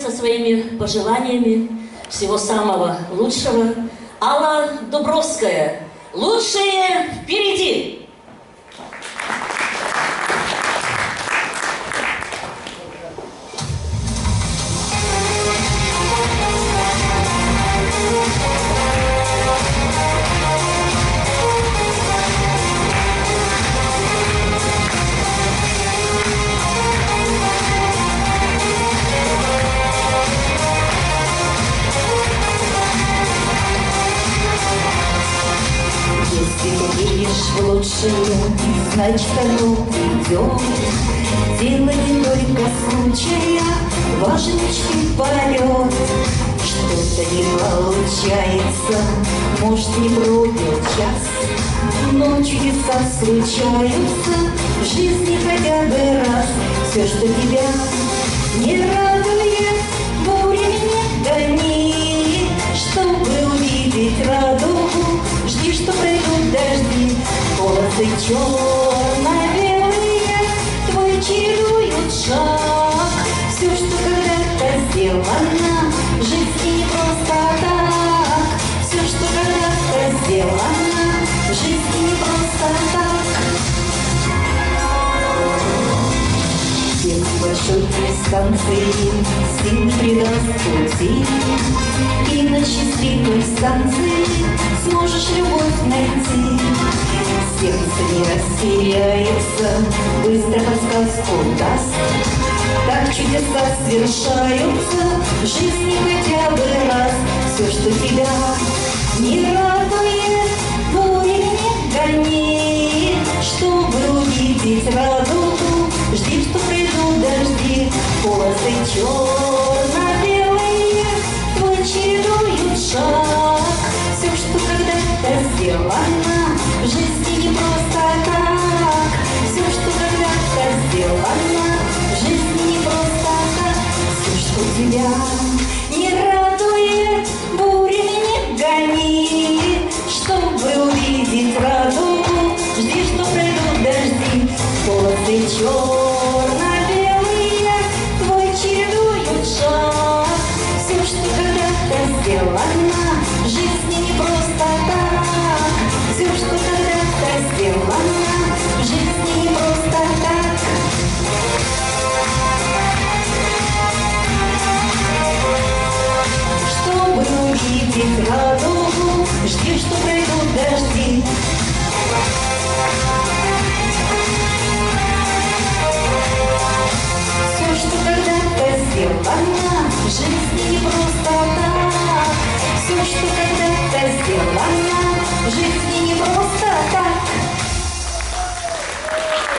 со своими пожеланиями всего самого лучшего. Алла Дубровская. Лучшее впереди! Веришь в лучшее, значит оно придет. Дело не только случая, важен мечты полет. Что-то не получается, может не пробил час, но чудеса случаются в жизни хотя бы раз. Все, что тебя не радует, полосы черно-белые, твой чередуют шаг. Все, что когда-то сделано, жизнь не просто так. Все, что когда-то сделано, жизнь не просто так. Всех большой дистанции сил придаст пути И на счастливой станции сможешь любовь найти Сердце не растеряется, быстро подсказку даст Так чудеса свершаются в жизни хотя бы раз. Все, что тебя не радует, буря не гони Чтобы увидеть радугу, жди, что придут дожди. Полосы черно-белые, твой чередуют шаг. Все, что когда-то сделано, сделано, жизнь не просто так. Все, что когда-то сделано.